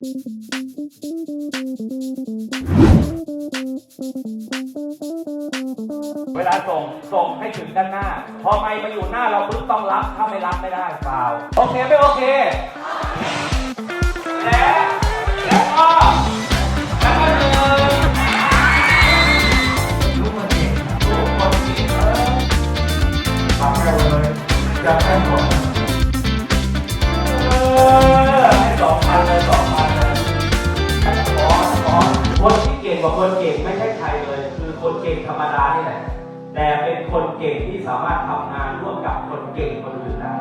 เวลาส่ง ส่งให้ถึงด้านหน้า พอไม่มาอยู่หน้าเราปุ๊บต้องรับ ถ้าไม่รับไม่ได้ฟาวโอเคไม่โอเค และแล้วก็แล้วก็หนึ่งลูกคนเก่งลูกคนเก่งเออทำให้เลยจะให้หมดเออให้สองพันเลยสอง ก่งกว่าคนเก่งไม่ใช่ใครเลย คือคนเก่งธรรมดานี่แหละแต่เป็นคนเก่งที่สามารถทำงานร่วมกับคนเก่งคนอื่นได้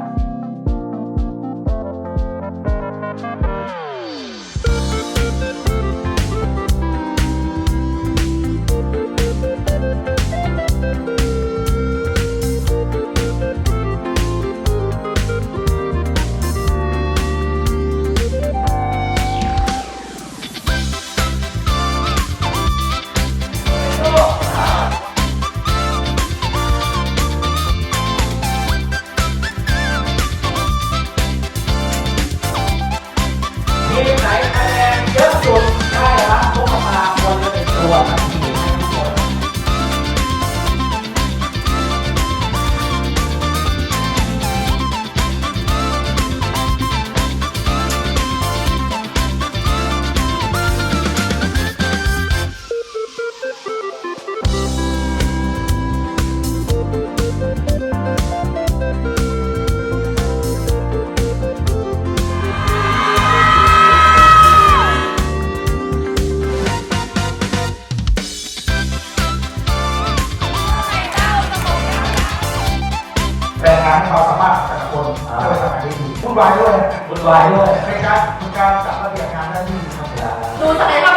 ทีมไหนคะแนนเยอะสุดได้รับตุ๊กมาคนละหนึ่งตัวครับ สามารถแต่ละคนให้เราทำงานได้ดีวุ่นวายด้วยวุ่นวายด้วยในการในการจัดระเบียบงานได้ดีครับ ดูศักยภาพ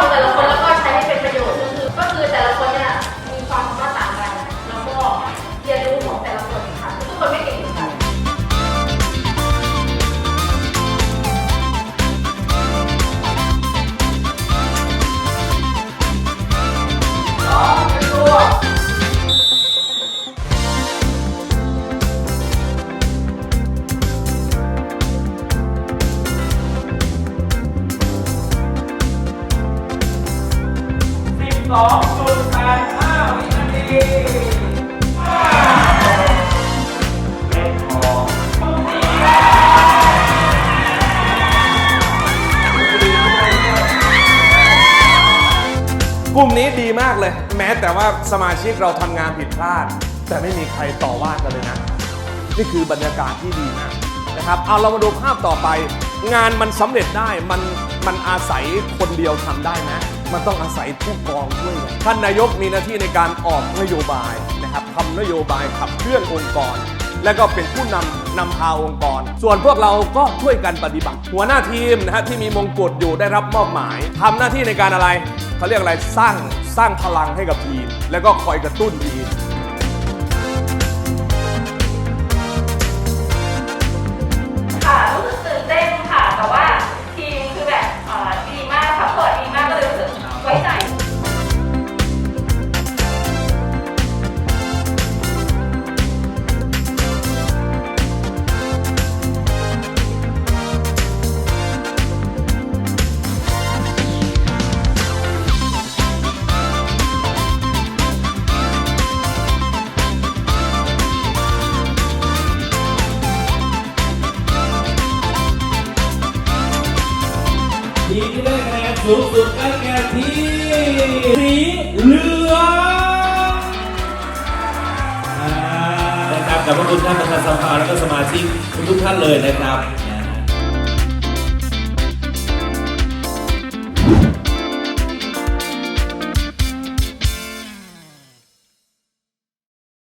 ของแต่ละคนแ2.85วินาทีเล็กพอดีกลุ่มนี้ดีมากเลย แม้แต่ว่าสมาชิกเราทำงานผิดพลาด แต่ไม่มีใครต่อว่ากันเลยนะ นี่คือบรรยากาศที่ดีมากนะครับ เอาเรามาดูภาพต่อไป งานมันสำเร็จได้มันมันอาศัยคนเดียวทำได้นะ มันต้องอาศัยผู้กองด้วย ท่านนายกมีหน้าที่ในการออกนโยบายนะครับทำนโยบายขับเคลื่อนองค์กร และก็เป็นผู้นำนำพาองค์กร ส่วนพวกเราก็ช่วยกันปฏิบัติ หัวหน้าทีมนะฮะที่มีมงกุฎอยู่ได้รับมอบหมายทำหน้าที่ในการอะไรเขาเรียกอะไรสร้างสร้างพลังให้กับทีม แล้วก็คอยกระตุ้นทีม ทีมที่ได้คะแนนสูงสุดได้แก่ทีมสีเหลืองนะครับขอบพระคุณท่านประธานสภาและก็สมาชิกทุกท่านเลยนะครับ